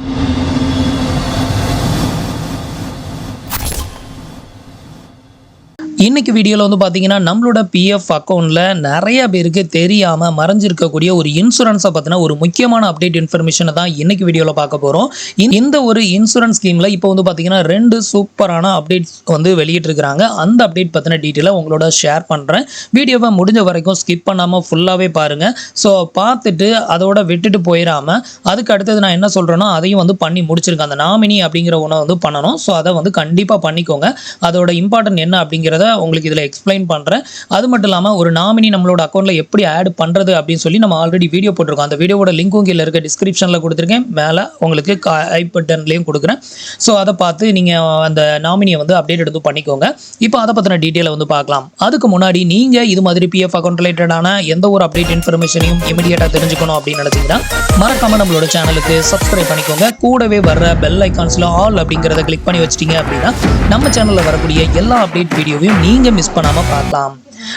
you இன்னைக்கு வீடியோவில் வந்து பார்த்தீங்கன்னா நம்மளோட பிஎஃப் அக்கௌண்ட்டில் நிறைய பேருக்கு தெரியாமல் மறைஞ்சிருக்கக்கூடிய ஒரு இன்சூரன்ஸை பற்றின ஒரு முக்கியமான அப்டேட் இன்ஃபர்மேஷனை தான் இன்னைக்கு வீடியோவில் பார்க்க போகிறோம் இந்த ஒரு இன்சூரன்ஸ் ஸ்கீமில் இப்போ வந்து பார்த்தீங்கன்னா ரெண்டு சூப்பரான அப்டேட்ஸ் வந்து வெளியிட்டிருக்கிறாங்க. அந்த அப்டேட் பற்றின டீட்டெயிலை உங்களோட ஷேர் பண்ணுறேன் வீடியோவை முடிஞ்ச வரைக்கும் ஸ்கிப் பண்ணாமல் ஃபுல்லாகவே பாருங்கள் ஸோ பார்த்துட்டு அதோட விட்டுட்டு போயிடாமல் அதுக்கு அடுத்தது நான் என்ன சொல்கிறேனோ அதையும் வந்து பண்ணி முடிச்சிருக்கேன் அந்த நாமினி அப்படிங்கிற ஒன்றை வந்து பண்ணணும். ஸோ அதை வந்து கண்டிப்பாக பண்ணிக்கோங்க. அதோட இம்பார்ட்டன்ட் என்ன அப்படிங்கிறத உங்களுக்கு இதில் எக்ஸ்பிளைன் பண்ணுறேன் அது மட்டும் இல்லாமல் ஒரு நாமினி நம்மளோட அக்கௌண்ட்டில் எப்படி ஆட் பண்ணுறது அப்படின்னு சொல்லி நம்ம ஆல்ரெடி வீடியோ போட்டிருக்கோம். அந்த வீடியோவோட லிங்க்கும் கீழே இருக்க டிஸ்கிரிப்ஷனில் கொடுத்துருக்கேன். மேலே உங்களுக்கு ஐ பட்டன்லேயும் கொடுக்குறேன். ஸோ அதை பார்த்து நீங்கள் அந்த நாமினியை வந்து அப்டேட் எடுத்து பண்ணிக்கோங்க. இப்போ அதை பற்றின டீட்டெயிலை வந்து பார்க்கலாம். அதுக்கு முன்னாடி நீங்கள் இது மாதிரி பிஎஃப் அக்கௌண்ட் ரிலேட்டடான எந்த ஒரு அப்டேட் இன்ஃபர்மேஷனையும் இமீடியட்டாக தெரிஞ்சுக்கணும் அப்படின்னு நினச்சிங்கன்னா மறக்காமல் நம்மளோட சேனலுக்கு சப்ஸ்கிரைப் பண்ணிக்கோங்க. கூடவே வர்ற பெல் ஐக்கான்ஸில் ஆல் அப்படிங்கிறத கிளிக் பண்ணி வச்சிட்டிங்க அப்படின்னா நம்ம சேனலில் வரக்கூடிய எல்லா அப்டேட் வீடியோவையும் நீங்கள் மிஸ் பண்ணாமல் பார்க்கலாம்.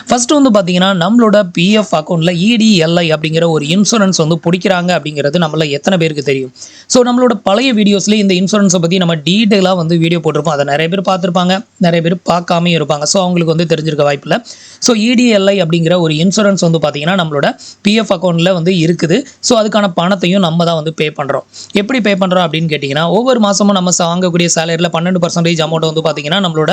ஃபர்ஸ்ட் வந்து பார்த்தீங்கன்னா நம்மளோட பிஎஃப் அக்கௌண்ட்டில் இடிஎல்ஐ அப்படிங்கிற ஒரு இன்சூரன்ஸ் வந்து பிடிக்கிறாங்க அப்படிங்கிறது நம்மள எத்தனை பேருக்கு தெரியும்? ஸோ நம்மளோட பழைய வீடியோஸ்லேயே இந்த இன்சூரன்ஸை பற்றி நம்ம டீட்டெயிலாக வந்து வீடியோ போட்டிருப்போம். அதை நிறைய பேர் பார்த்துருப்பாங்க. நிறைய பேர் பார்க்காமே இருப்பாங்க. ஸோ அவங்களுக்கு வந்து தெரிஞ்சிருக்க வாய்ப்பில்லை ஸோ இடிஎல்ஐ அப்படிங்கிற ஒரு இன்சூரன்ஸ் வந்து பார்த்தீங்கன்னா நம்மளோட பிஎஃப் அக்கௌண்ட்டில் வந்து இருக்குது. ஸோ அதுக்கான பணத்தையும் நம்ம தான் வந்து பே பண்ணுறோம் எப்படி பே பண்ணுறோம் அப்படின்னு கேட்டிங்கன்னா ஒவ்வொரு மாதமும் நம்ம வாங்கக்கூடிய சேலரியில் பன்னெண்டு பர்சன்டேஜ் அமௌண்ட் வந்து பார்த்தீங்கன்னா நம்மளோட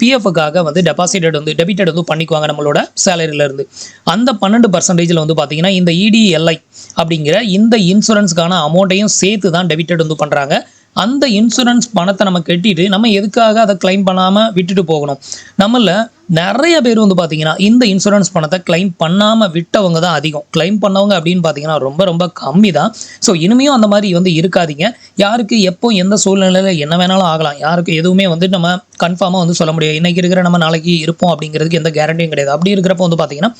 பிஎஃப்க்காக வந்து டெபாசிட்டட் வந்து டெபிட்டட் வந்து பண்ணிக்குவாங்க நம்மளோட சேலரியிலேருந்து அந்த பன்னெண்டு பர்சன்டேஜில் வந்து பார்த்தீங்கன்னா இந்த இடிஎல்ஐ அப்படிங்கிற இந்த இன்சூரன்ஸ்க்கான அமௌண்ட்டையும் சேர்த்து தான் டெபிட்டட் வந்து பண்ணுறாங்க அந்த இன்சூரன்ஸ் பணத்தை நம்ம கட்டிட்டு நம்ம எதுக்காக அதை கிளைம் பண்ணாமல் விட்டுட்டு போகணும்? நம்மள நிறைய பேர் வந்து பார்த்தீங்கன்னா இந்த இன்சூரன்ஸ் பணத்தை கிளைம் பண்ணாமல் விட்டவங்க தான் அதிகம். கிளைம் பண்ணவங்க அப்படின்னு பார்த்தீங்கன்னா ரொம்ப ரொம்ப கம்மி தான் ஸோ இனிமையும் அந்த மாதிரி வந்து இருக்காதீங்க. யாருக்கு எப்போ எந்த சூழ்நிலையில் என்ன வேணாலும் ஆகலாம். யாருக்கு எதுவுமே வந்து நம்ம கன்ஃபார்மாக வந்து சொல்ல முடியாது. இன்றைக்கி இருக்கிற நம்ம நாளைக்கு இருப்போம் அப்படிங்கிறதுக்கு எந்த கேரண்டியும் கிடையாது. அப்படி இருக்கிறப்ப வந்து பார்த்தீங்கன்னா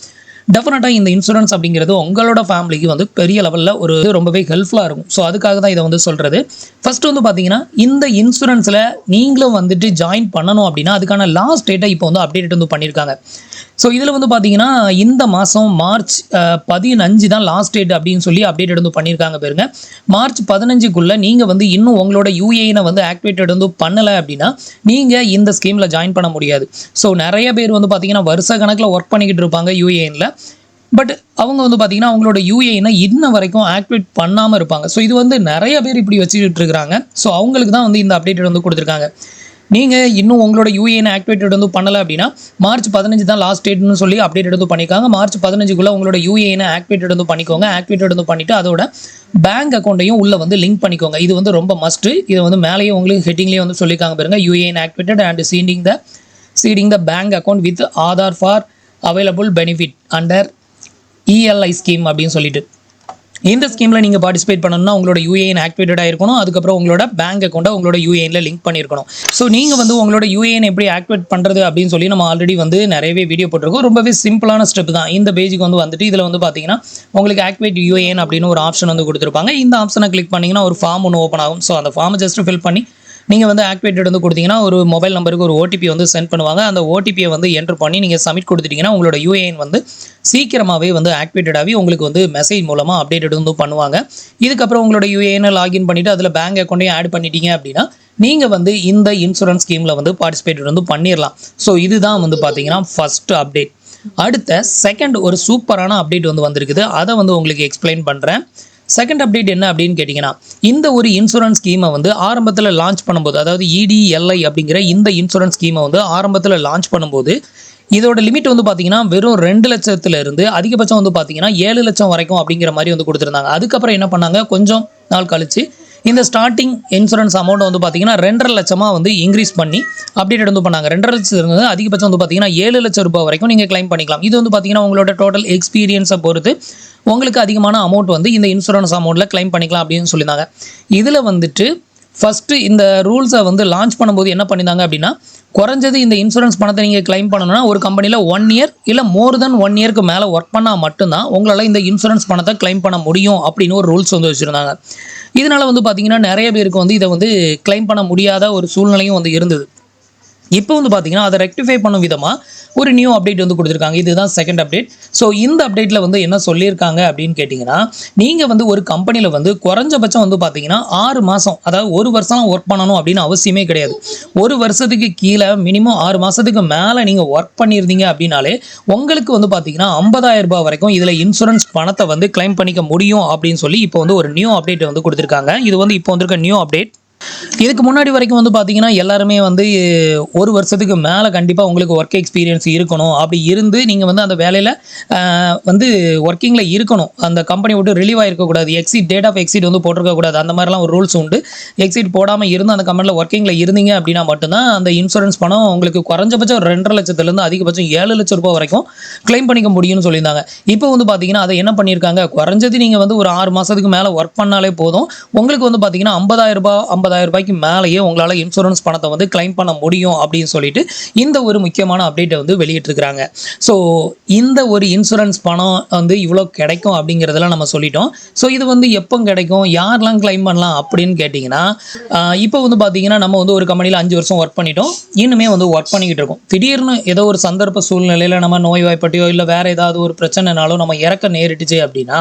டெஃபினட்டாக இந்த இன்சூரன்ஸ் அப்படிங்கிறது உங்களோட ஃபேமிலிக்கு வந்து பெரிய லெவலில் ஒரு ரொம்பவே ஹெல்ப்ஃபுல்லாக இருக்கும். ஸோ அதுக்காக தான் இதை வந்து சொல்கிறது ஃபர்ஸ்ட் வந்து பார்த்தீங்கன்னா இந்த இன்சூரன்ஸில் நீங்களும் வந்துட்டு ஜாயின் பண்ணணும் அப்படின்னா அதுக்கான லாஸ்ட் டேட்டை இப்போ வந்து அப்டேட் வந்து பண்ணியிருக்காங்க ஸோ இதில் வந்து பார்த்தீங்கன்னா இந்த மாதம் மார்ச் பதினஞ்சு தான் லாஸ்ட் டேட் அப்படின்னு சொல்லி அப்டேட் வந்து பண்ணியிருக்காங்க பாருங்க. மார்ச் பதினஞ்சுக்குள்ளே நீங்கள் வந்து இன்னும் உங்களோட யூஏனை வந்து ஆக்டிவேட்டட் வந்து பண்ணலை அப்படின்னா நீங்கள் இந்த ஸ்கீமில் ஜாயின் பண்ண முடியாது. ஸோ நிறைய பேர் வந்து பார்த்தீங்கன்னா வருஷ கணக்கில் ஒர்க் பண்ணிக்கிட்டு இருப்பாங்க யூஏஎனில் பட் அவங்க வந்து பார்த்தீங்கன்னா அவங்களோட யூஏனை இன்ன வரைக்கும் ஆக்டிவேட் பண்ணாமல் இருப்பாங்க. ஸோ இது வந்து நிறைய பேர் இப்படி வச்சுக்கிட்டு இருக்கிறாங்க. ஸோ அவங்களுக்கு தான் வந்து இந்த அப்டேட் வந்து கொடுத்துருக்காங்க. நீங்கள் இன்னும் உங்களோட யூஏனை ஆக்டிவேட்டட் வந்து பண்ணலை அப்படின்னா மார்ச் பதினஞ்சு தான் லாஸ்ட் டேட்னு சொல்லி அப்டேட் வந்து பண்ணிக்காங்க. மார்ச் பதினஞ்சுக்குள்ளே உங்களோட யூஏஎன் ஆக்டிவேட்டட் வந்து பண்ணிக்கோங்க. ஆக்டிவேட்டட் வந்து பண்ணிவிட்டு அதோட பேங்க் அக்கௌண்ட்டையும் உள்ளே வந்து லிங்க் பண்ணிக்கோங்க. இது வந்து ரொம்ப மஸ்ட்டு இதை வந்து மேலேயே உங்களுக்கு ஹெட்டிங்லேயே வந்து சொல்லியிருக்காங்க பாருங்க. UAN activated and seeding the seeding the bank account with Aadhaar for available benefit under ELI scheme அப்படின்னு சொல்லிட்டு. இந்த ஸ்கீமில் நீங்கள் பார்ட்டிசிபேட் பண்ணணும்னா உங்களோட யூஏஎன் ஆக்டிவேட்டடாக இருக்கணும். அதுக்கப்புறம் உங்களோட பேங்க் அக்கௌண்ட்டை உங்களோட யூஏஎனில் லிங்க் பண்ணியிருக்கணும் ஸோ நீங்கள் வந்து உங்களோட யூஏஎன் எப்படி ஆக்டிவேட் பண்ணுறது அப்படின்னு சொல்லி நம்ம ஆல்ரெடி வந்து நிறையவே வீடியோ போட்டிருக்கோம். ரொம்பவே சிம்பிளான ஸ்டெப் தான். இந்த பேஜுக்கு வந்து வந்துட்டு இதில் வந்து பார்த்தீங்கன்னா உங்களுக்கு ஆக்டிவேட் யூஏஎன் அப்படின்னு ஒரு ஆப்ஷன் வந்து கொடுத்துருப்பாங்க. இந்த ஆப்ஷனை கிளிக் பண்ணிங்கன்னா ஒரு ஃபார்ம் ஒன்று ஓப்பன் ஆகும். ஸோ அந்த ஃபார்மை ஜஸ்ட் ஃபில் பண்ணி நீங்கள் வந்து ஆக்டிவேட்டட் வந்து கொடுத்தீங்கன்னா ஒரு மொபைல் நம்பருக்கு ஒரு ஓடிபி வந்து சென்ட் பண்ணுவாங்க. அந்த ஓடிபியை வந்து என்டர் பண்ணி நீங்கள் சப்மிட் கொடுத்துட்டீங்கன்னா உங்களோட யூஏஎன் வந்து சீக்கிரமாகவே வந்து ஆக்டிவேட்டட் ஆகி உங்களுக்கு வந்து மெசேஜ் மூலமாக அப்டேட்டட் வந்து பண்ணுவாங்க. இதுக்கப்புறம் உங்களோட யூஏஎனை லாகின் பண்ணிவிட்டு அதில் பேங்க் அக்கௌண்ட்டையும் ஆட் பண்ணிட்டீங்க அப்படின்னா நீங்கள் வந்து இந்த இன்சூரன்ஸ் ஸ்கீமில் வந்து பார்ட்டிசிபேட் வந்து பண்ணிடலாம் ஸோ இதுதான் வந்து பார்த்தீங்கன்னா ஃபஸ்ட்டு அப்டேட் அடுத்த செகண்ட் ஒரு சூப்பரான அப்டேட் வந்து வந்திருக்குது. அதை வந்து உங்களுக்கு எக்ஸ்பிளைன் பண்ணுறேன் செகண்ட் அப்டேட் என்ன அப்படின்னு கேட்டிங்கன்னா இந்த ஒரு இன்சூரன்ஸ் ஸ்கீமை வந்து ஆரம்பத்தில் லான்ச் பண்ணும்போது அதாவது இடிஎல்ஐ அப்படிங்கிற இந்த இன்சூரன்ஸ் ஸ்கீமை வந்து ஆரம்பத்தில் லான்ச் பண்ணும்போது இதோட லிமிட் வந்து பார்த்தீங்கன்னா வெறும் ரெண்டு லட்சத்துல இருந்து அதிகபட்சம் வந்து பார்த்தீங்கன்னா ஏழு லட்சம் வரைக்கும் அப்படிங்கிற மாதிரி வந்து கொடுத்துருந்தாங்க. அதுக்கப்புறம் என்ன பண்ணாங்க? கொஞ்சம் நாள் கழிச்சு இந்த ஸ்டார்டிங் இன்சூரன்ஸ் அமௌண்ட் வந்து பார்த்தீங்கன்னா ரெண்டரை லட்சமாக வந்து இன்க்ரீஸ் பண்ணி அப்டேட் வந்து பண்ணாங்க. ரெண்டரை லட்சம் இருந்து அதிகபட்சம் வந்து பார்த்தீங்கன்னா ஏழு லட்சம் ரூபாய் வரைக்கும் நீங்கள் கிளைம் பண்ணிக்கலாம். இது வந்து பார்த்தீங்கன்னா உங்களோட டோட்டல் எக்ஸ்பீரியன்ஸை பொறுத்து உங்களுக்கு அதிகமான அமௌண்ட் வந்து இந்த இன்சூரன்ஸ் அமௌண்ட்டில் கிளைம் பண்ணிக்கலாம் அப்படின்னு சொல்லியிருந்தாங்க. இதில் வந்துட்டு ஃபஸ்ட்டு இந்த ரூல்ஸை வந்து லான்ச் பண்ணும்போது என்ன பண்ணியிருந்தாங்க அப்படின்னா குறைஞ்சது இந்த இன்சூரன்ஸ் பணத்தை நீங்கள் கிளைம் பண்ணணும்னா ஒரு கம்பெனியில் ஒன் இயர் இல்லை மோர் தென் ஒன் இயருக்கு மேலே ஒர்க் பண்ணால் மட்டும்தான் உங்களால் இந்த இன்சூரன்ஸ் பணத்தை கிளைம் பண்ண முடியும் அப்படின்னு ஒரு ரூல்ஸ் வந்து வச்சுருந்தாங்க. இதனால் வந்து பார்த்தீங்கன்னா நிறைய பேருக்கு வந்து இதை வந்து கிளைம் பண்ண முடியாத ஒரு சூழ்நிலையும் வந்து இருந்தது. இப்போ வந்து பார்த்தீங்கன்னா அதை ரெக்டிஃபை பண்ணும் விதமாக ஒரு நியூ அப்டேட் வந்து கொடுத்துருக்காங்க. இதுதான் செகண்ட் அப்டேட் ஸோ இந்த அப்டேட்டில் வந்து என்ன சொல்லியிருக்காங்க அப்படின்னு கேட்டிங்கன்னா நீங்கள் வந்து ஒரு கம்பெனியில் வந்து குறைஞ்சபட்சம் வந்து பார்த்தீங்கன்னா ஆறு மாதம் அதாவது ஒரு வருஷம் ஒர்க் பண்ணணும் அப்படின்னு அவசியமே கிடையாது. ஒரு வருஷத்துக்கு கீழே மினிமம் ஆறு மாதத்துக்கு மேலே நீங்கள் ஒர்க் பண்ணியிருந்தீங்க அப்படின்னாலே உங்களுக்கு வந்து பார்த்தீங்கன்னா 50000 ரூபாய் வரைக்கும் இதில் இன்சூரன்ஸ் பணத்தை வந்து கிளைம் பண்ணிக்க முடியும் அப்படின்னு சொல்லி இப்போ வந்து ஒரு நியூ அப்டேட் வந்து கொடுத்துருக்காங்க. இது வந்து இப்போ வந்திருக்க நியூ அப்டேட் இதுக்கு முன்னாடி வரைக்கும் வந்து பார்த்தீங்கன்னா எல்லாருமே வந்து ஒரு வருஷத்துக்கு மேலே கண்டிப்பாக உங்களுக்கு ஒர்க் எக்ஸ்பீரியன்ஸ் இருக்கணும். அப்படி இருந்து நீங்கள் வந்து அந்த வேலையில் வந்து ஒர்க்கிங்கில் இருக்கணும். அந்த கம்பெனி விட்டு ரிலீவ் ஆகிருக்கக்கூடாது எக்ஸிட் டேட் ஆஃப் எக்ஸிட் வந்து போட்டிருக்கக்கூடாது அந்த மாதிரிலாம் ஒரு ரூல்ஸ் உண்டு. எக்ஸிட் போடாமல் இருந்து அந்த கம்பெனியில் ஒர்க்கிங்கில் இருந்தீங்க அப்படின்னா மட்டும்தான் அந்த இன்சூரன்ஸ் பணம் உங்களுக்கு குறைஞ்சபட்சம் ரெண்டரை லட்சத்துலேருந்து அதிகபட்சம் ஏழு லட்சம் ரூபாய் வரைக்கும் கிளைம் பண்ணிக்க முடியும்னு சொல்லியிருந்தாங்க. இப்போ வந்து பார்த்தீங்கன்னா அதை என்ன பண்ணியிருக்காங்க? குறைஞ்சது நீங்கள் வந்து ஒரு ஆறு மாதத்துக்கு மேலே ஒர்க் பண்ணாலே போதும். உங்களுக்கு வந்து பார்த்தீங்கன்னா 50000 ரூபாய் ஐம்பது 50000 ரூபாய்க்கு மேலேயே உங்களால் இன்சூரன்ஸ் பணத்தை வந்து கிளைம் பண்ண முடியும் அப்படின்னு சொல்லிட்டு இந்த ஒரு முக்கியமான அப்டேட்டை வந்து வெளியிட்டிருக்கிறாங்க. ஸோ இந்த ஒரு இன்சூரன்ஸ் பணம் வந்து இவ்வளோ கிடைக்கும் அப்படிங்கிறதெல்லாம் நம்ம சொல்லிட்டோம். ஸோ இது வந்து எப்போ கிடைக்கும்? யாரெல்லாம் கிளைம் பண்ணலாம் அப்படின்னு கேட்டிங்கன்னா இப்போ வந்து பார்த்தீங்கன்னா நம்ம வந்து ஒரு கம்பெனியில் அஞ்சு வருஷம் ஒர்க் பண்ணிட்டோம். இன்னுமே வந்து ஒர்க் பண்ணிக்கிட்டு இருக்கோம். திடீர்னு ஏதோ ஒரு சந்தர்ப்ப சூழ்நிலையில் நம்ம நோய்வாய்ப்பட்டியோ இல்லை வேறு ஏதாவது ஒரு பிரச்சனைனாலோ நம்ம இறக்க நேரிட்டுச்சு அப்படின்னா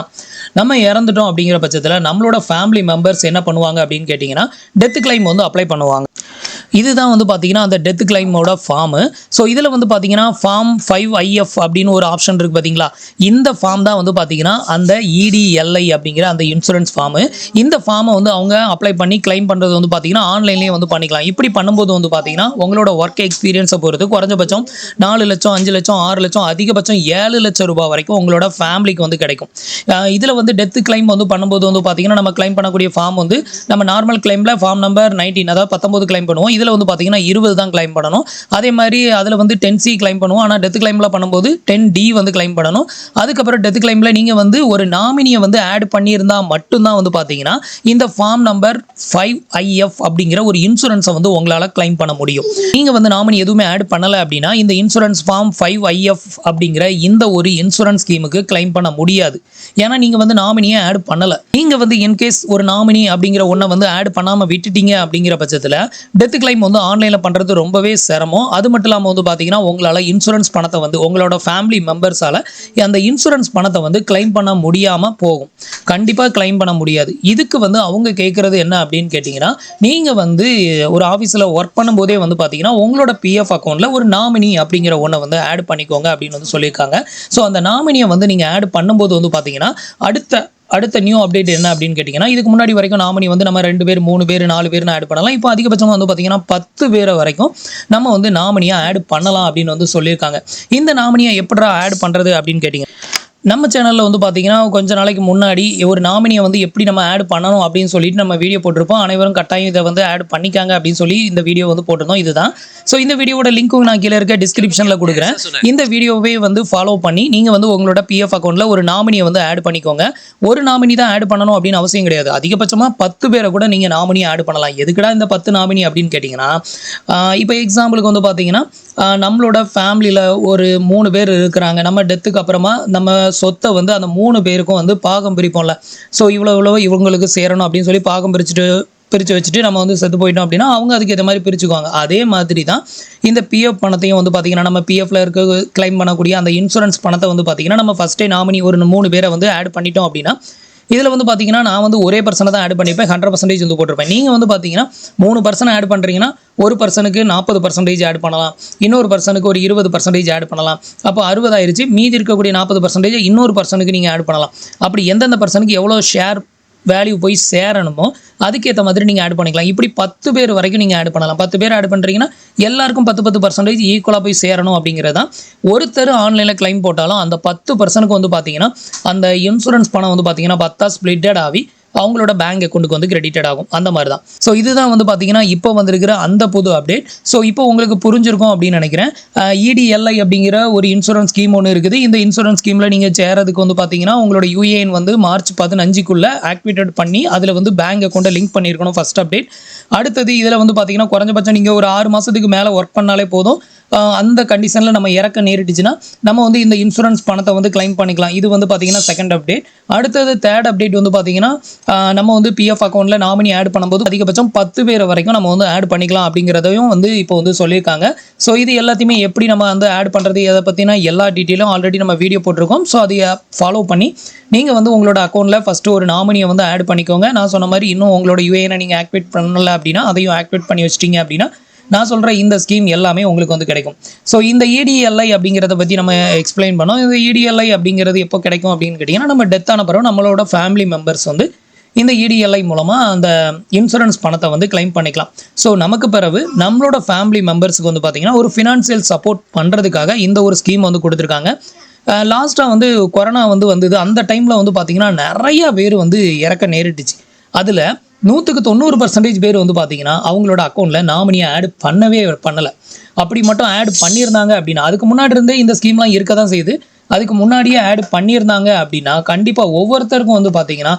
நம்ம இறந்துட்டோம் அப்படிங்கிற பட்சத்தில் நம்மளோட ஃபேமிலி மெம்பர்ஸ் என்ன பண்ணுவாங்க அப்படின்னு கேட்டிங்கன்னா டெத் கிளைம் வந்து அப்ளை பண்ணுவாங்க. இதுதான் வந்து பார்த்தீங்கன்னா அந்த டெத் கிளைமோட ஃபார்மு ஸோ இதில் வந்து பார்த்தீங்கன்னா ஃபார்ம் ஃபைவ் ஐஎஃப் அப்படின்னு ஒரு ஆப்ஷன் இருக்குது பார்த்தீங்களா இந்த ஃபார்ம் தான் வந்து பார்த்தீங்கன்னா அந்த இடிஎல்ஐ அப்படிங்கிற அந்த இன்சூரன்ஸ் ஃபார்மு இந்த ஃபார்மை வந்து அவங்க அப்ளை பண்ணி கிளைம் பண்ணுறது வந்து பார்த்தீங்கன்னா ஆன்லைன்லேயே வந்து பண்ணிக்கலாம். இப்படி பண்ணும்போது வந்து பார்த்தீங்கன்னா உங்களோட ஒர்க் எக்ஸ்பீரியன்ஸை பொறுத்து குறைஞ்சபட்சம் நாலு லட்சம் அஞ்சு லட்சம் ஆறு லட்சம் அதிகபட்சம் ஏழு லட்சம் ரூபாய் வரைக்கும் உங்களோட ஃபேமிலிக்கு வந்து கிடைக்கும். இதில் வந்து டெத் கிளைம் வந்து பண்ணும்போது வந்து பார்த்தீங்கன்னா நம்ம கிளைம் பண்ணக்கூடிய ஃபார்ம் வந்து நம்ம நார்மல் கிளைமில் ஃபார்ம் நம்பர் நைன்டீன் அதாவது பத்தொம்போது கிளைம் பண்ணுவோம். இதில் அதில் வந்து பார்த்தீங்கன்னா இருபது தான் கிளைம் பண்ணணும். அதே மாதிரி அதில் வந்து டென் சி கிளைம் பண்ணுவோம். ஆனால் டெத் கிளைமில் பண்ணும்போது டென் டி வந்து கிளைம் பண்ணணும். அதுக்கப்புறம் டெத் கிளைமில் நீங்கள் வந்து ஒரு நாமினியை வந்து ஆட் பண்ணியிருந்தால் மட்டும்தான் வந்து பார்த்தீங்கன்னா இந்த ஃபார்ம் நம்பர் ஃபைவ் ஐஎஃப் அப்படிங்கிற ஒரு இன்சூரன்ஸை வந்து உங்களால் கிளைம் பண்ண முடியும். நீங்கள் வந்து நாமினி எதுவுமே ஆட் பண்ணலை அப்படின்னா இந்த இன்சூரன்ஸ் ஃபார்ம் ஃபைவ் ஐஎஃப் அப்படிங்கிற இந்த ஒரு இன்சூரன்ஸ் ஸ்கீமுக்கு கிளைம் பண்ண முடியாது. ஏன்னா நீங்கள் வந்து நாமினியை ஆட் பண்ணலை. நீங்கள் வந்து இன்கேஸ் ஒரு நாமினி அப்படிங்கிற ஒன்றை வந்து ஆட் பண்ணாமல் விட்டுட்டீங்க அப்படிங்கிற பட்சத்தில் டெத்து கிளைம் வந்து ஆன்லைனில் பண்ணுறது ரொம்பவே சிரமம். அது மட்டும் இல்லாமல் வந்து பார்த்தீங்கன்னா உங்களால் இன்சூரன்ஸ் பணத்தை வந்து உங்களோட ஃபேமிலி மெம்பர்ஸால் அந்த இன்சூரன்ஸ் பணத்தை வந்து கிளைம் பண்ண முடியாமல் போகும். கண்டிப்பாக கிளைம் பண்ண முடியாது. இதுக்கு வந்து அவங்க கேட்குறது என்ன அப்படின்னு கேட்டிங்கன்னா நீங்கள் வந்து ஒரு ஆஃபீஸில் ஒர்க் பண்ணும்போதே வந்து பார்த்தீங்கன்னா உங்களோட பிஎஃப் அக்கௌண்ட்டில் ஒரு நாமினி அப்படிங்கிற ஒன்றை வந்து ஆட் பண்ணிக்கோங்க அப்படின்னு வந்து சொல்லியிருக்காங்க. ஸோ அந்த நாமினியை வந்து நீங்கள் ஆட் பண்ணும்போது வந்து பார்த்தீங்கன்னா அடுத்த அடுத்த நியூ அப்டேட் என்ன அப்படின்னு கேட்டிங்கன்னா இதுக்கு முன்னாடி வரைக்கும் நாமினி வந்து நம்ம ரெண்டு பேர் மூணு பேர் நாலு பேர்னு ஆட் பண்ணலாம். இப்போ அதிகபட்சமாக வந்து பார்த்திங்கன்னா பத்து பேரை வரைக்கும் நம்ம வந்து நாமினியாக ஆட் பண்ணலாம் அப்படின்னு வந்து சொல்லியிருக்காங்க. இந்த நாமினியை எப்படிடா ஆட் பண்ணுறது அப்படின்னு கேட்டிங்க நம்ம சேனலில் வந்து பார்த்தீங்கன்னா கொஞ்ச நாளைக்கு முன்னாடி ஒரு நாமினியை வந்து எப்படி நம்ம ஆட் பண்ணணும் அப்படின்னு சொல்லிட்டு நம்ம வீடியோ போட்டிருப்போம். அனைவரும் கட்டாயம் இதை வந்து ஆட் பண்ணிக்காங்க அப்படின்னு சொல்லி இந்த வீடியோ வந்து போட்டிருந்தோம். இதுதான். ஸோ இந்த வீடியோவோட லிங்க்கும் நான் கீழே இருக்க டிஸ்கிரிப்ஷனில் கொடுக்குறேன். இந்த வீடியோவே வந்து ஃபாலோ பண்ணி நீங்கள் வந்து உங்களோட பிஎஃப் அக்கௌண்ட்டில் ஒரு நாமினியை வந்து ஆட் பண்ணிக்கோங்க. ஒரு நாமினி தான் ஆட் பண்ணணும் அப்படின்னு அவசியம் கிடையாது. அதிகபட்சமாக பத்து பேரை கூட நீங்கள் நாமினி ஆட் பண்ணலாம். எதுக்குடா இந்த பத்து நாமினி அப்படின்னு கேட்டிங்கன்னா இப்போ எக்ஸாம்பிளுக்கு வந்து பார்த்தீங்கன்னா நம்மளோட ஃபேமிலியில் ஒரு மூணு பேர் இருக்கிறாங்க. நம்ம டெத்துக்கு அப்புறமா நம்ம சொத்தை வந்து அந்த மூணு பேருக்கும் வந்து பாகம் பிரிப்போம்ல. ஸோ இவ்வளோ இவ்வளோ இவங்களுக்கு சேரணும் அப்படின்னு சொல்லி பாகம் பிரிச்சுட்டு பிரித்து வச்சுட்டு நம்ம வந்து செத்து போயிட்டோம் அப்படின்னா அவங்க அதுக்கு ஏற்ற மாதிரி பிரிச்சுக்குவாங்க. அதே மாதிரி தான் இந்த பிஎஃப் பணத்தையும் வந்து பார்த்திங்கன்னா நம்ம பிஎஃப்ல இருக்க கிளைம் பண்ணக்கூடிய அந்த இன்சூரன்ஸ் பணத்தை வந்து பார்த்திங்கன்னா நம்ம ஃபஸ்ட்டே நாமினி ஒரு மூணு பேரை வந்து ஆட் பண்ணிட்டோம் அப்படின்னா இதில் வந்து பார்த்தீங்கன்னா நான் வந்து ஒரே பர்சனை தான் ஆட் பண்ணிப்பேன். ஹண்ட்ரட் பர்சன்டேஜ் வந்து போட்டிருப்பேன். நீங்கள் வந்து பார்த்தீங்கன்னா மூணு பர்சன் ஆட் பண்ணுறீங்கன்னா ஒரு பர்சனுக்கு நாற்பது பர்சன்டேஜ் ஆட் பண்ணலாம். இன்னொரு பர்சனுக்கு ஒரு இருபது பர்சன்டேஜ் ஆட் பண்ணலாம். அப்போ அறுபதாயிருச்சு மீதி இருக்கக்கூடிய நாற்பது பர்சன்டேஜ் இன்னொரு பர்சனுக்கு நீங்கள் ஆட் பண்ணலாம். அப்படி எந்தெந்த பர்சனுக்கு எவ்வளோ ஷேர் வேல்யூ போய் சேரணுமோ அதுக்கேற்ற மாதிரி நீங்கள் ஆட் பண்ணிக்கலாம். இப்படி பத்து பேர் வரைக்கும் நீங்கள் ஆட் பண்ணலாம். பத்து பேர் ஆட் பண்ணுறீங்கன்னா எல்லாருக்கும் பத்து பத்து பர்சன்டேஜ் ஈக்குவலாக போய் சேரணும் அப்படிங்கிறது தான். ஒருத்தர் ஆன்லைனில் கிளைம் போட்டாலும் அந்த பத்து பர்சனுக்கு வந்து பார்த்தீங்கன்னா அந்த இன்சூரன்ஸ் பணம் வந்து பார்த்தீங்கன்னா பத்தா ஸ்ப்ளிட்டட் ஆகி அவங்களோட பேங்க் அக்கௌண்ட்டுக்கு வந்து கிரெடிட்டட் ஆகும். அந்த மாதிரி தான் ஸோ இதுதான் வந்து பார்த்தீங்கன்னா இப்போ வந்திருக்கிற அந்த புது அப்டேட் ஸோ இப்போ உங்களுக்கு புரிஞ்சிருக்கும் அப்படின்னு நினைக்கிறேன். இடிஎல்ஐ அப்படிங்கிற ஒரு இன்சூரன்ஸ் ஸ்கீம் ஒன்று இருக்குது. இந்த இன்சூரன்ஸ் ஸ்கீமில் நீங்கள் சேரதுக்கு வந்து பார்த்தீங்கன்னா உங்களோட யூஏஎன் வந்து மார்ச் பதினஞ்சுக்குள்ளே ஆக்டிவேட்டட் பண்ணி அதில் வந்து பேங்க் அக்கௌண்ட்டை லிங்க் பண்ணியிருக்கணும் ஃபஸ்ட் அப்டேட் அடுத்தது இதில் வந்து பார்த்தீங்கன்னா குறைஞ்சபட்சம் நீங்கள் ஒரு ஆறு மாதத்துக்கு மேலே ஒர்க் பண்ணாலே போதும். அந்த கண்டிஷனில் நம்ம இறக்க நேரிட்டுச்சுன்னா நம்ம வந்து இந்த இன்சூரன்ஸ் பணத்தை வந்து கிளைம் பண்ணிக்கலாம். இது வந்து பார்த்தீங்கன்னா செகண்ட் அப்டேட் அடுத்தது தேர்ட் அப்டேட் வந்து பார்த்தீங்கன்னா நம்ம வந்து பிஎஃப் அக்கௌண்ட்டில் நாமினி ஆட் பண்ணும்போது அதிகபட்சம் பத்து பேர் வரைக்கும் நம்ம வந்து ஆட் பண்ணிக்கலாம் அப்படிங்கிறதையும் வந்து இப்போ வந்து சொல்லியிருக்காங்க. ஸோ இது எல்லாத்தையுமே எப்படி நம்ம வந்து ஆட் பண்ணுறது எதை பற்றினா எல்லா டீட்டெயிலும் ஆல்ரெடி நம்ம வீடியோ போட்டிருக்கோம். ஸோ அதை ஃபாலோ பண்ணி நீங்கள் வந்து உங்களோட அக்கௌண்ட்டில் ஃபஸ்ட்டு ஒரு நாமினியை வந்து ஆட் பண்ணிக்கோங்க. நான் சொன்ன மாதிரி இன்னும் உங்களோட யூஏனை நீங்கள் ஆக்டிவேட் பண்ணல அப்படின்னா அதையும் ஆக்டிவேட் பண்ணி வச்சிட்டீங்க அப்படின்னா நான் சொல்கிற இந்த ஸ்கீம் எல்லாமே உங்களுக்கு வந்து கிடைக்கும். ஸோ இந்த இடிஎல்ஐ அப்படிங்கிறத பற்றி நம்ம எக்ஸ்பிளைன் பண்ணோம். இந்த இடிஎல்ஐ அப்படிங்கிறது எப்போ கிடைக்கும் அப்படின்னு கேட்டிங்கன்னா நம்ம டெத் ஆன பிறகு நம்மளோட ஃபேமிலி மெம்பர்ஸ் வந்து இந்த இடிஎல்ஐ மூலமாக அந்த இன்சூரன்ஸ் பணத்தை வந்து கிளைம் பண்ணிக்கலாம். ஸோ நமக்கு பிறகு நம்மளோட ஃபேமிலி மெம்பர்ஸுக்கு வந்து பார்த்திங்கன்னா ஒரு ஃபினான்சியல் சப்போர்ட் பண்ணுறதுக்காக இந்த ஒரு ஸ்கீம் வந்து கொடுத்துருக்காங்க. லாஸ்ட்டாக வந்து கொரோனா வந்து வந்தது. அந்த டைமில் வந்து பார்த்திங்கன்னா நிறைய பேர் வந்து இறக்க நேரிட்டுச்சு. அதில் நூற்றுக்கு தொண்ணூறு பர்சன்டேஜ் பேர் வந்து பார்த்தீங்கன்னா அவங்களோட அக்கௌண்ட்டில் நாமினியை ஆட் பண்ணவே பண்ணலை. அப்படி மட்டும் ஆட் பண்ணியிருந்தாங்க அப்படின்னா அதுக்கு முன்னாடி இருந்தே இந்த ஸ்கீம்லாம் இருக்க தான் செய்யுது. அதுக்கு முன்னாடியே ஆட் பண்ணியிருந்தாங்க அப்படின்னா கண்டிப்பாக ஒவ்வொருத்தருக்கும் வந்து பார்த்தீங்கன்னா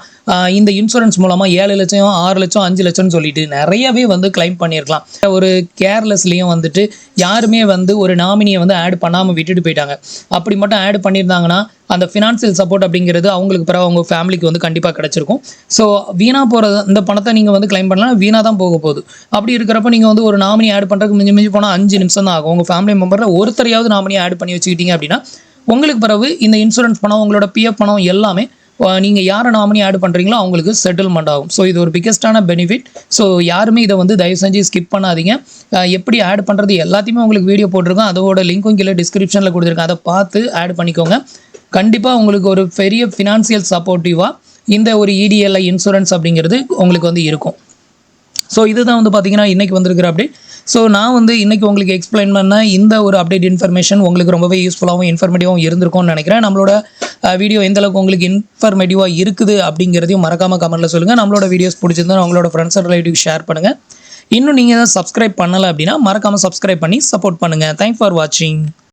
இந்த இன்சூரன்ஸ் மூலமாக ஏழு லட்சம் ஆறு லட்சம் அஞ்சு லட்சம்னு சொல்லிட்டு நிறையவே வந்து கிளைம் பண்ணியிருக்கலாம். ஒரு கேர்லெஸ்லேயும் வந்துட்டு யாருமே வந்து ஒரு நாமினியை வந்து ஆட் பண்ணாமல் விட்டுட்டு போயிட்டாங்க. அப்படி மட்டும் ஆட் பண்ணியிருந்தாங்கன்னா அந்த ஃபினான்சியல் சப்போர்ட் அப்படிங்கிறது அவங்களுக்கு பிறகு அவங்க ஃபேமிலிக்கு வந்து கண்டிப்பாக கிடச்சிருக்கும். ஸோ வீணாக போகிறது இந்த பணத்தை நீங்கள் வந்து கிளைம் பண்ணலாம் வீணாக தான் போக போகுது. அப்படி இருக்கிறப்ப நீங்கள் வந்து ஒரு நாமினி ஆட் பண்ணுறதுக்கு மிஞ்சி மிஞ்சி போனால் அஞ்சு நிமிஷம் தான் ஆகும். உங்கள் ஃபேமிலி மெம்பரில் ஒருத்தரையாவது நாமினி ஆட் பண்ணி வச்சுக்கிட்டீங்க அப்படின்னா உங்களுக்கு பிறகு இந்த இன்சூரன்ஸ் பணம் உங்களோட பிஎஃப் பணம் எல்லாமே நீங்கள் யாரை நாமினி ஆட் பண்ணுறீங்களோ அவங்களுக்கு செட்டில்மெண்ட் ஆகும். ஸோ இது ஒரு பிக்கஸ்டான பெனிஃபிட் ஸோ யாருமே இதை வந்து தயவு செஞ்சு ஸ்கிப் பண்ணாதீங்க. எப்படி ஆட் பண்ணுறது எல்லாத்தையுமே உங்களுக்கு வீடியோ போட்டிருக்கோம். அதோட லிங்க்கும் கீழே டிஸ்கிரிப்ஷனில் கொடுத்துருக்கேன். அதை பார்த்து ஆட் பண்ணிக்கோங்க. கண்டிப்பாக உங்களுக்கு ஒரு பெரிய ஃபினான்சியல் சப்போர்ட்டிவாக இந்த ஒரு இடிஎல்ஐ இன்சூரன்ஸ் அப்படிங்கிறது உங்களுக்கு வந்து இருக்கும். ஸோ இதுதான் வந்து பார்த்தீங்கன்னா இன்றைக்கி வந்திருக்கிற அப்டேட் ஸோ நான் வந்து இன்றைக்கி உங்களுக்கு எக்ஸ்பிளைன் பண்ண இந்த ஒரு அப்டேட் இன்ஃபர்மேஷன் உங்களுக்கு ரொம்பவே யூஸ்ஃபுல்லாகவும் இன்ஃபர்மேட்டிவாகவும் இருந்திருக்கும்னு நினைக்கிறேன். நம்மளோட வீடியோ எந்தளவுக்கு உங்களுக்கு இன்ஃபர்மேட்டிவாக இருக்குது அப்படிங்கிறதையும் மறக்காமல் கமெண்ட்டில் சொல்லுங்கள் நம்மளோட வீடியோஸ் பிடிச்சிருந்தா உங்களோட ஃப்ரெண்ட்ஸ் அண்ட் ரிலேட்டிவ் ஷேர் பண்ணுங்கள் இன்னும் நீங்கள் எதாவது சப்ஸ்கிரைப் பண்ணலை அப்படின்னா மறக்காமல் சப்ஸ்கிரைப் பண்ணி சப்போர்ட் பண்ணுங்கள் தேங்க்ஸ் ஃபார் வாட்சிங்